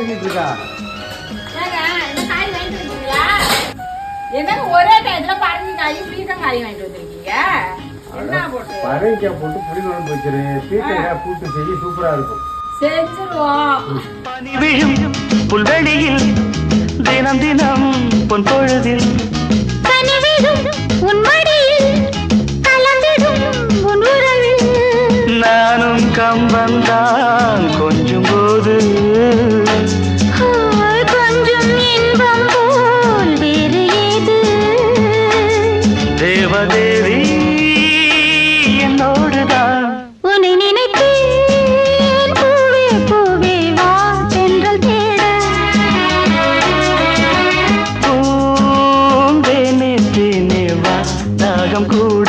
பேசிட்டு இருக்கா என்ன ஒரே டயத்துல பரங்கி காய் புளிசங்காய் வாங்கிட்டு புல்வெளியில் தினம் தினம் பொன் பொழுதில். நானும் கம்பந்தான் கொஞ்சம் தேவதேவி என்னோடுதான் உன்னை நினைத்தேன். பூவே பூவே வா சென்றல் தேட. பூந்தேனே தேனே வா கூட.